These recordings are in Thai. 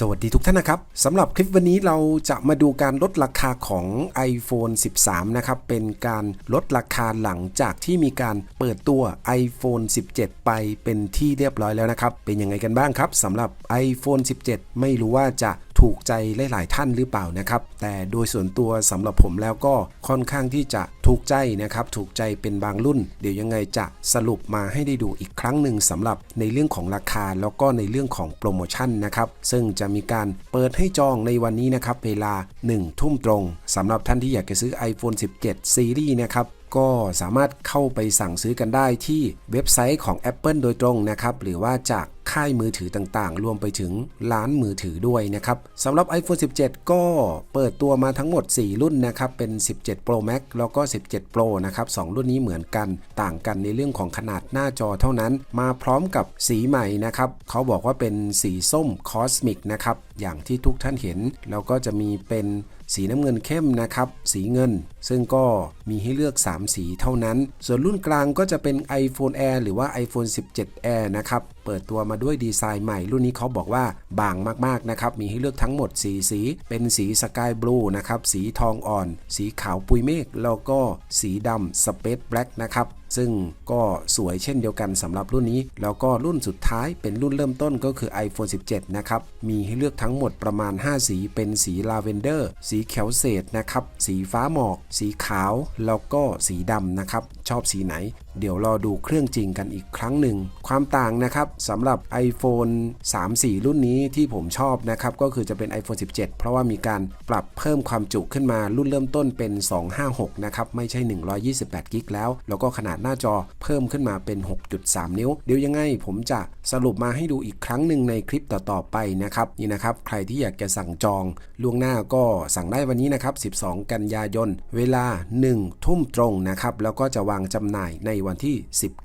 สวัสดีทุกท่านนะครับสำหรับคลิปวันนี้เราจะมาดูการลดราคาของ iPhone 13 นะครับ เป็นการลดราคาหลังจากที่มีการเปิดตัว iPhone 17 ไปเป็นที่เรียบร้อยแล้วนะครับ เป็นยังไงกันบ้างครับสำหรับ iPhone 17 ไม่รู้ว่าจะ ถูกใจหลาย ๆ ท่านหรือเปล่านะครับ แต่โดยส่วนตัวสำหรับผมแล้วก็ค่อนข้างที่จะถูกใจนะครับ ถูกใจเป็นบางรุ่น เดี๋ยวยังไงจะสรุปมาให้ได้ดูอีกครั้งหนึ่งสำหรับในเรื่องของราคาแล้วก็ในเรื่องของโปรโมชั่นนะครับซึ่งจะมีการเปิดให้จองในวันนี้นะครับเวลา 1 ทุ่มตรงสำหรับท่านที่อยากจะซื้อ iPhone 17ซีรีส์นะครับ ก็สามารถเข้าไปสั่งซื้อกันได้ที่เว็บไซต์ของ Apple โดยตรงนะครับ หรือว่าจากค่ายมือถือต่างๆ รวมไปถึงร้านมือถือด้วยนะครับสำหรับ iPhone 17 ก็เปิดตัวมาทั้งหมด 4 รุ่นนะครับ เป็น 17 Pro Max แล้วก็ 17 Pro นะครับ 2 รุ่นนี้เหมือนกันต่างกันในเรื่องของขนาดหน้าจอเท่านั้น มาพร้อมกับสีใหม่นะครับ เขาบอกว่าเป็นสีส้มคอสมิกนะครับ อย่างที่ทุกท่านเห็น แล้วก็จะมีเป็น สีน้ำเงินเข้มนะครับ สีเงิน ซึ่งก็มีให้เลือก 3 สีเท่านั้น ส่วนรุ่นกลางก็จะเป็น iPhone Air หรือว่า iPhone 17 Air นะครับ เปิดตัวมาด้วยดีไซน์ใหม่ รุ่นนี้เขาบอกว่าบางมากๆนะครับ มีให้เลือกทั้งหมด 4 สี เป็นสีสกายบลูนะครับ สีทองอ่อน สีขาวปุยเมฆ แล้วก็สีดำสเปซแบล็กนะครับซึ่งก็สวยเช่นเดียวกันสำหรับรุ่นนี้ แล้วก็รุ่นสุดท้ายเป็นรุ่นเริ่มต้นก็คือ iPhone 17 นะครับ มีให้เลือกทั้งหมดประมาณ 5 สี เป็นสีลาเวนเดอร์ สีีเขียวเศษนะครับ สีฟ้าหมอก สีขาว แล้วก็สีดำนะครับ ชอบสีไหน เดี๋ยวรอดูเครื่องจริงกันอีกครั้งหนึ่ง ความต่างนะครับสำหรับ iPhone 3-4 รุ่นนี้ที่ผมชอบนะครับ ก็คือจะเป็น iPhone 17 เพราะว่ามีการปรับเพิ่มความจุขึ้นมารุ่นเริ่มต้นเป็น 256 นะครับ ไม่ใช่ 128 กิกแล้ว แล้วก็ขนาดหน้าจอเพิ่มขึ้นมาเป็น 6.3 นิ้ว เดี๋ยวยังไงผมจะสรุปมาให้ดูอีกครั้งหนึ่งในคลิปต่อๆไปนะครับนี่นะครับ ใครที่อยากจะสั่งจองล่วงหน้าก็สั่งได้วันนี้นะครับ 12 กันยายน เวลา 1 ทุ่มตรงนะครับแล้วก็จะวางจำหน่ายในวันที่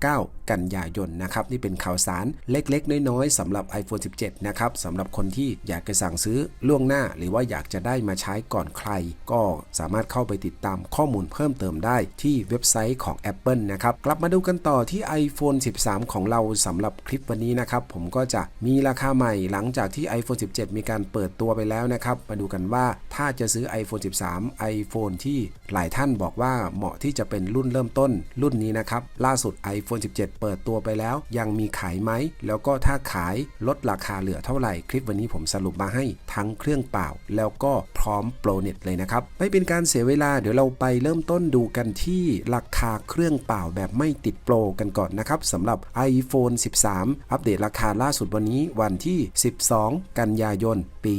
19 กันยายนนะครับนี่เป็นข่าวสารเล็กๆ น้อยๆสำหรับ iPhone 17 นะครับสำหรับคนที่อยากจะสั่งซื้อล่วงหน้า หรือว่าอยากจะได้มาใช้ก่อนใคร ก็สามารถเข้าไปติดตามข้อมูลเพิ่มเติมได้ที่เว็บไซต์ของ Apple นะครับกลับมาดูกันต่อที่ iPhone 13 ของเราสำหรับคลิปวันนี้นะครับผมก็จะมีราคาใหม่หลังจากที่ iPhone 17 มีการเปิดตัวไปแล้วนะครับมาดูกันว่าถ้าจะซื้อ iPhone 13 iPhone ที่หลายท่านบอกว่าเหมาะที่จะเป็นรุ่นเริ่มต้นรุ่นนี้นะครับล่าสุด iPhone 17เปิดตัวไปแล้ว ยังมีขายไหม แล้วก็ถ้าขายลดราคาเหลือเท่าไหร่ คลิปวันนี้ผมสรุปมาให้ทั้งเครื่องเปล่า แล้วก็พร้อมโปรเน็ตเลยนะครับ ไม่เป็นการเสียเวลาเดี๋ยวเราไปเริ่มต้นดูกันที่ราคาเครื่องเปล่าแบบไม่ติดโปรกันก่อนนะครับสำหรับ iPhone 13 อัปเดตราคาล่าสุดวันนี้วันที่ 12 กันยายน ปี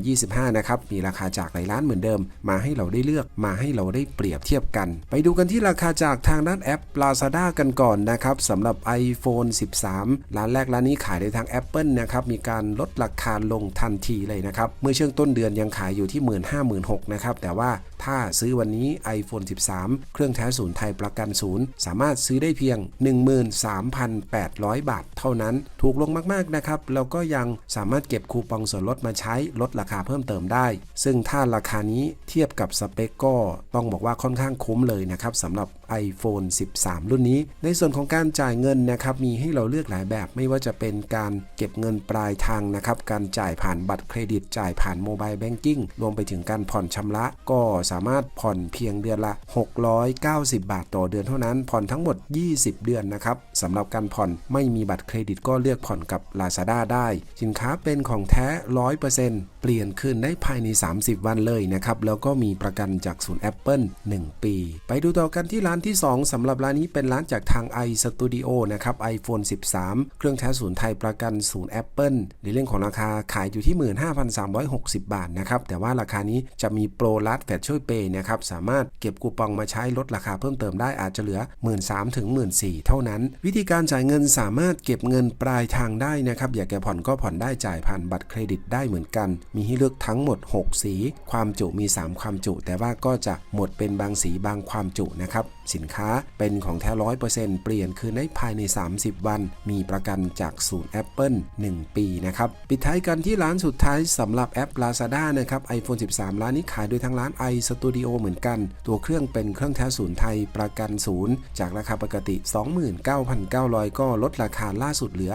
2025 นะครับ มีราคาจากหลายร้านเหมือนเดิม มาให้เราได้เลือกมาให้เราได้เปรียบเทียบกัน ไปดูกันที่ราคาจากทางด้านแอป Lazada กันก่อนนะครับสำหรับ iPhone 13 ร้านแรกร้านนี้ขายในทาง Apple นะครับมีการลดราคาลงทันทีเลยนะครับ เมื่อช่วงต้นเดือนยังขายอยู่ที่ 15,000-16,000นะครับ แต่ว่าถ้าซื้อวันนี้ iPhone 13 เครื่องแท้ศูนย์ไทยประกันศูนย์สามารถซื้อได้เพียง 13,800 บาทเท่านั้น ถูกลงมาก ๆ นะครับ แล้วก็ยังสามารถเก็บคูปองส่วนลดมาใช้ลดราคาเพิ่มเติมได้ ซึ่งถ้าราคานี้เทียบกับสเปคก็ต้องบอกว่าค่อนข้างคุ้มเลยนะครับสำหรับ iPhone 13 รุ่นนี้ ในส่วนของการจ่ายเงินนะครับมีให้เราเลือกหลายแบบไม่ว่าจะเป็นการเก็บเงินปลายทางนะครับ การจ่ายผ่านบัตรเครดิต จ่ายผ่านโมบายแบงกิ้งรวมไปถึงการผ่อนชำระ ก็สามารถผ่อนเพียงเดือนละ 690 บาทต่อเดือนเท่านั้น ผ่อนทั้งหมด 20 เดือนนะครับสำหรับการผ่อนไม่มีบัตรเครดิตก็เลือกผ่อนกับ Lazada ได้ สินค้าเป็นของแท้ 100%เปลี่ยนคืนได้ภายใน 30 วันเลยนะครับ แล้วก็มีประกันจากศูนย์ Apple 1 ปี ไปดูต่อกันที่ร้านที่ 2สำหรับร้านนี้เป็นร้านจากทาง iStudio นะครับ iPhone 13 เครื่องแท้ศูนย์ไทยประกันศูนย์ Apple ในเรื่องของราคาขายอยู่ที่ 15,360 บาทนะครับ แต่ว่าราคานี้จะมีโปรลัดแฟชช่วยเปย์นะครับสามารถเก็บคูปองมาใช้ลดราคาเพิ่มเติมได้อาจจะเหลือ 1 3 0 0 0ถึง14,000 เท่านั้น วิธีการจ่ายเงินสามารถเก็บเงินปลายทางได้นะครับอยากจะผ่อนก็ผ่อนได้จ่ายผ่านบัตรเครดิตได้เหมือนกันมีให้เลือกทั้งหมด 6 สี ความจุมี 3 ความจุ แต่ว่าก็จะหมดเป็นบางสีบางความจุนะครับ สินค้าเป็นของแท้ร้อยเปอร์เซ็นต์เปลี่ยนคืนได้ภายใน 30 วัน มีประกันจากศูนย์ Apple 1 ปีนะครับ ปิดท้ายกันที่ร้านสุดท้ายสำหรับแอป Lazada นะครับ iPhone 13 ร้านนี้ขายโดยทางร้าน iStudio เหมือนกัน ตัวเครื่องเป็นเครื่องแท้ศูนย์ไทยประกันศูนย์จากราคาปกติ 29,900 ก็ลดราคาล่าสุดเหลือ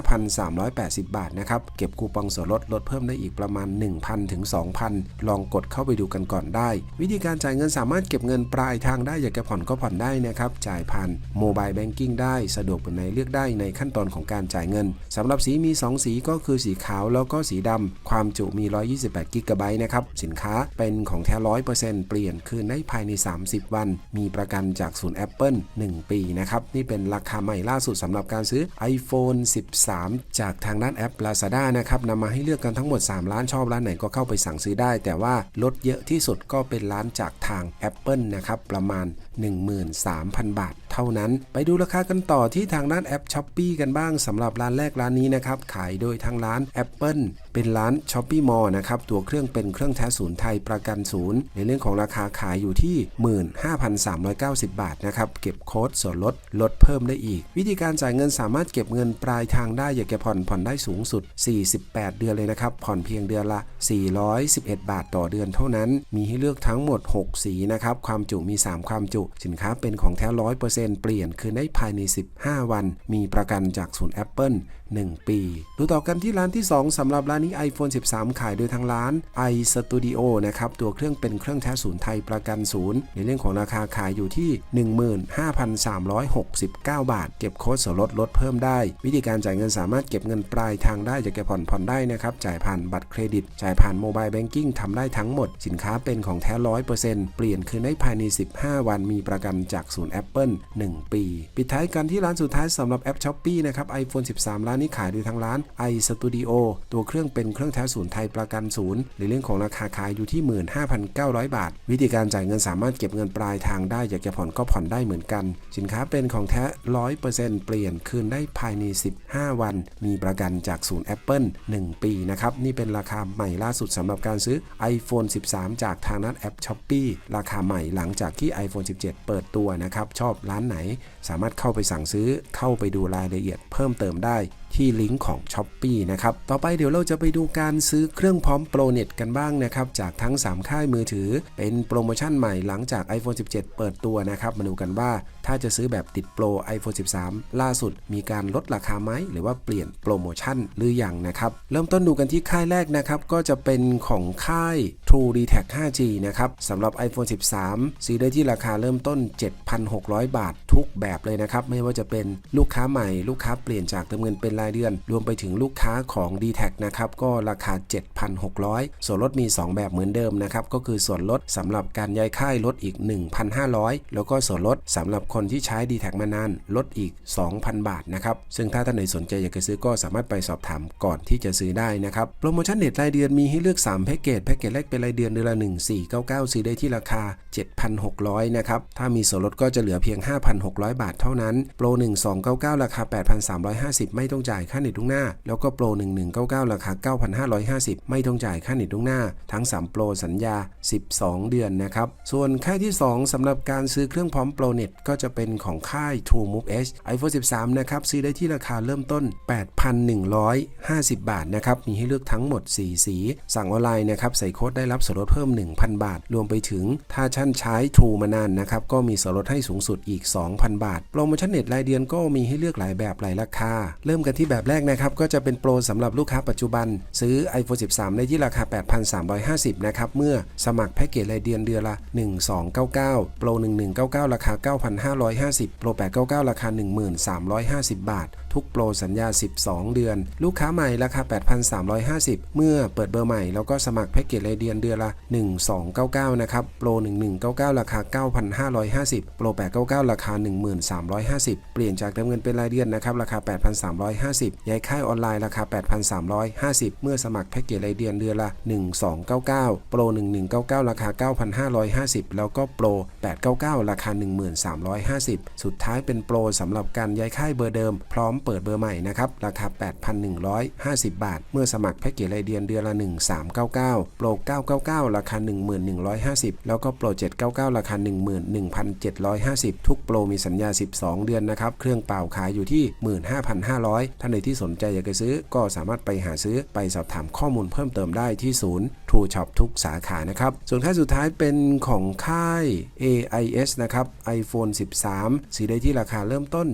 15,380 บาทนะครับเก็บคูปองส่วนลดลดเพิ่มได้อีกประมาณ 1,000ถึง2,000 ลองกดเข้าไปดูกันก่อนได้ วิธีการจ่ายเงินสามารถเก็บเงินปลายทางได้อยากจะผ่อนก็ผ่อนได้นะครับ จ่ายผ่านโมบายแบงกิ้งได้สะดวกแบบไหนเลือกได้ในขั้นตอนของการจ่ายเงินสำหรับสีมี 2 สีก็คือสีขาวแล้วก็สีดำความจุมี 128กิกะไบต์นะครับสินค้าเป็นของแท้ร้อยเปอร์เซ็นต์เปลี่ยนคืนได้ภายใน 30 วัน มีประกันจากศูนย์ Apple 1 ปีนะครับนี่เป็นราคาใหม่ล่าสุดสำหรับการซื้อ iPhone 13 จากทางด้านแอป Lazada นะครับนำมาให้เลือกกันทั้งหมด 3ร้านชอบร้านไหนก็เข้าไปสั่งซื้อได้ แต่ว่าลดเยอะที่สุดก็เป็นร้านจากทาง Apple นะครับ ประมาณ 13,000 บาท เท่านั้น ไปดูราคากันต่อที่ทางด้านแอป s h อ p e e กันบ้างสำหรับร้านแรกร้านนี้นะครับ ขายโดยทางร้าน Apple เป็นร้าน s h o p e e Mall นะครับ ตัวเครื่องเป็นเครื่องแท้ศูนย์ไทยประกันศูนย์ ในเรื่องของราคาขายอยู่ที่ 15,390 บาทนะครับ เก็บโค้ดส่วนลดลดเพิ่มได้อีก วิธีการจ่ายเงินสามารถเก็บเงินปลายทางได้อยากจะผ่อนผ่อนได้สูงสุด 48 เดือนเลยนะครับ ผ่อนเพียงเดือนละ 411 บาทต่อเดือนเท่านั้น มีให้เลือกทั้งหมด 6 สีนะครับ ความจุมี 3 ความจุ สินค้าเป็นของแท้ร้อยเป็นเปลี่ยนคืนได้ภายใน 15 วัน มีประกันจากศูนย์ Apple 1 ปี ดูต่อกันที่ร้านที่ 2สำหรับร้านนี้ iPhone 13 ขายโดยทางร้าน iStudio นะครับ ตัวเครื่องเป็นเครื่องแท้ศูนย์ไทยประกันศูนย์ ในเรื่องของราคาขายอยู่ที่ 15,369 บาท เก็บโค้ดส่วนลดลดเพิ่มได้ วิธีการจ่ายเงินสามารถเก็บเงินปลายทางได้อยากจะผ่อนผ่อนได้นะครับ จ่ายผ่านบัตรเครดิต จ่ายผ่านโมบายแบงกิ้งทำได้ทั้งหมด สินค้าเป็นของแท้ร้อยเปอร์เซ็นต์เปลี่ยนคืนได้ภายใน 15 วัน มีประกันจากศูนย์ Apple 1 ปี ปิดท้ายกันที่ร้านสุดท้ายสำหรับแอป s h อ p e e นะครับ iPhone 13 ร้านนี้ขายโดยทางร้าน iStudio ตัวเครื่องเป็นเครื่องแท้ศูนย์ไทยประกันศูนย์ในเรื่องของราคาขายอยู่ที่ 15,900 บาท วิธีการจ่ายเงินสามารถเก็บเงินปลายทางได้ อยากจะผ่อนก็ผ่อนได้เหมือนกัน สินค้าเป็นของแท้ 100%เปลี่ยนคืนได้ภายใน 15 วัน มีประกันจากศูนย์ Apple 1 ปีนะครับนี่เป็นราคาใหม่ล่าสุดสำหรับการซื้อ iPhone 13 จากทางด้านแอป s h อ p e e ราคาใหม่หลังจากที่ iPhone 17 เปิดตัวนะครับชอบร้านไหน สามารถเข้าไปสั่งซื้อเข้าไปดูรายละเอียดเพิ่มเติมได้ที่ลิงก์ของ s h อ p e e นะครับ ต่อไปเดี๋ยวเราจะไปดูการซื้อเครื่องพร้อมโปรเน็ตกันบ้างนะครับ จากทั้ง 3 ค่ายมือถือ เป็นโปรโมชั่นใหม่หลังจาก iPhone 17 เปิดตัวนะครับ มาดูกันว่าถ้าจะซื้อแบบติดโปร iPhone 13 ล่าสุดมีการลดราคาไหมหรือว่าเปลี่ยนโปรโมชั่นหรืออยังนะครับ เริ่มต้นดูกันที่ค่ายแรกนะครับ ก็จะเป็นของค่าย True d t a c 5G นะครับสำหรับ iPhone 13 ซื้อได้ที่ราคาเริ่มต้น 7,600 บาททุกแบบเลยนะครับ ไม่ว่าจะเป็นลูกค้าใหม่ ลูกค้าเปลี่ยนจากเติมเงินเป็นรายเดือน รวมไปถึงลูกค้าของ d t a c นะครับ ก็ราคา 7,600 ส่วนลดมี 2 แบบเหมือนเดิมนะครับ ก็คือส่วนลดสำหรับการย้ายค่ายลดอีก 1,500 แล้วก็ส่วนลดสำหรับคนที่ใช้ d t a c มานานลดอีก 2,000 บาทนะครับ ซึ่งถ้าท่านไหนสนใจอยากจะซื้อก็สามารถไปสอบถามก่อนที่จะซื้อได้นะครับ โปรโมชั่นเน็ตรายเดือนมีให้เลือก 3 แพ็กเกจ แพ็กเกจแรกเป็นรายเดือนเดือนละ 1499 ซื้อได้ที่ราคา 7,600 นะครับ ถ้ามีส่วนลดก็จะเหลือเพียง 5,600 บาทเท่านั้น โปร 1299 ราคา 8,350 ไม่ต้องจ่ายค่าเน็ตทุกหน้า แล้วก็โปร 1199 ราคา 9,550 ไม่ต้องจ่ายค่าเน็ตทุกหน้า ทั้ง 3 โปรสัญญา 12 เดือนนะครับ ส่วนค่ายที่ 2สำหรับการซื้อเครื่องพร้อมโปรเน็ตก็จะเป็นของค่าย True Move H iPhone 13 นะครับ ซื้อได้ที่ราคาเริ่มต้น 8,150 บาทนะครับ มีให้เลือกทั้งหมด 4 สี สั่งออนไลน์นะครับ ใส่โค้ดได้รับส่วนลดเพิ่ม 1,000 บาท รวมไปถึงถ้าท่านใช้ True มานานนะครับ ก็มีส่วนลดให้สูงสุดอีก 2,000 บาท โปรโมชั่นเน็ตรายเดือนก็มีให้เลือกหลายแบบหลายราคา เริ่มกันที่แบบแรกนะครับก็จะเป็นโปรสำหรับลูกค้าปัจจุบัน ซื้อ iPhone 13 ได้ที่ราคา 8,350 นะครับเมื่อสมัครแพ็กเกจรายเดือนเดือนละ 1299 โปร 1199 ราคา9,550 โปร 899 ราคา 1350 บาท ทุกโปรสัญญา 12 เดือน ลูกค้าใหม่ราคา 8,350 เมื่อเปิดเบอร์ใหม่แล้วก็สมัครแพ็กเกจรายเดือนเดือนละ 1299 นะครับ โปร 1199 ราคา 9,550 โปร 899 ราคา 1350 เปลี่ยนจากเติมเงินเป็นรายเดือนนะครับ ราคา 8,350 ย้ายค่ายออนไลน์ราคา 8,350 เมื่อสมัครแพ็กเกจรายเดือนเดือนละ 1299 โปร 1199 ราคา 9,550 แล้วก็โปร 899 ราคา 1350สุดท้ายเป็นโปรสำหรับการย้ายค่ายเบอร์เดิม พร้อมเปิดเบอร์ใหม่นะครับ ราคา 8,150 บาท เมื่อสมัครแพ็กเกจรายเดือนเดือนละ 1399 โปร 999 ราคา1150 แล้วก็โปร 799 ราคา 11,750 ทุกโปรมีสัญญา 12 เดือนนะครับ เครื่องเป่าขายอยู่ที่ 15,500 ท่านใดที่สนใจอยากจะซื้อก็สามารถไปหาซื้อไปสอบถามข้อมูลเพิ่มเติมได้ที่ศูนย์ True Shop ทุกสาขานะครับ ส่วนค่ายสุดท้ายเป็นของค่าย AIS นะครับ iPhone 13 สีได้ที่ราคาเริ่มต้น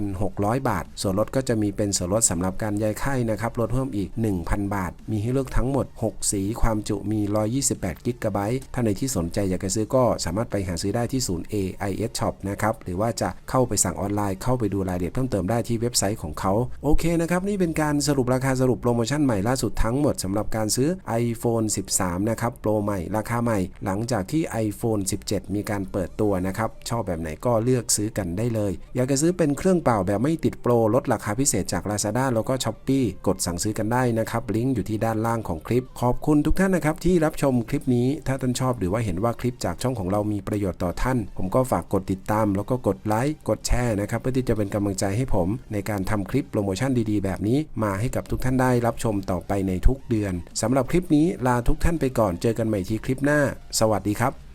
7,600 บาท ส่วนลดก็จะมีเป็นส่วนลดสำหรับการย้ายค่ายนะครับ ลดเพิ่มอีก 1,000 บาท มีให้เลือกทั้งหมด 6 สีความจุมี 128 กิกะไบต์ท่าใดที่สนใจอยากจะซื้อก็สามารถไปหาซื้อได้ที่ศูนย์ AIS Shop นะครับ หรือว่าจะเข้าไปสั่งออนไลน์ เข้าไปดูรายละเอียดเพิ่มเติมได้ที่เว็บไซต์ของเขา โอเคนะครับ นี่เป็นการสรุปราคาสรุปโปรโมชั่นใหม่ล่าสุดทั้งหมดสำหรับการซื้อ iPhone 13 นะครับ โปรใหม่ราคาใหม่ หลังจากที่ iPhone 17 มีการเปิดตัวนะครับ ชอบแบบไหนก็เลือกซื้อกันได้เลย อยากจะซื้อเป็นเครื่องเปล่าแบบไม่ติดโปร ลดราคาพิเศษจาก Lazada แล้วก็ Shopee กดสั่งซื้อกันได้นะครับ ลิงก์อยู่ที่ด้านล่างของคลิป ขอบคุณทุกท่านนะครับที่รับชมคลิปนี้ ถ้าท่านชอบหรือว่าเห็นว่าคลิปจากช่องของเรามีประโยชน์ต่อท่าน ผมก็ฝากกดติดตาม แล้วก็กดไลค์ กดแชร์นะครับ เพื่อที่จะเป็นกำลังใจให้ผม ในการทำคลิปโปรโมชั่นดีๆ แบบนี้ มาให้กับทุกท่านได้รับชมต่อไปในทุกเดือนสำหรับคลิปนี้ลาทุกท่านไปก่อนเจอกันใหม่ที่คลิปหน้า สวัสดีครับ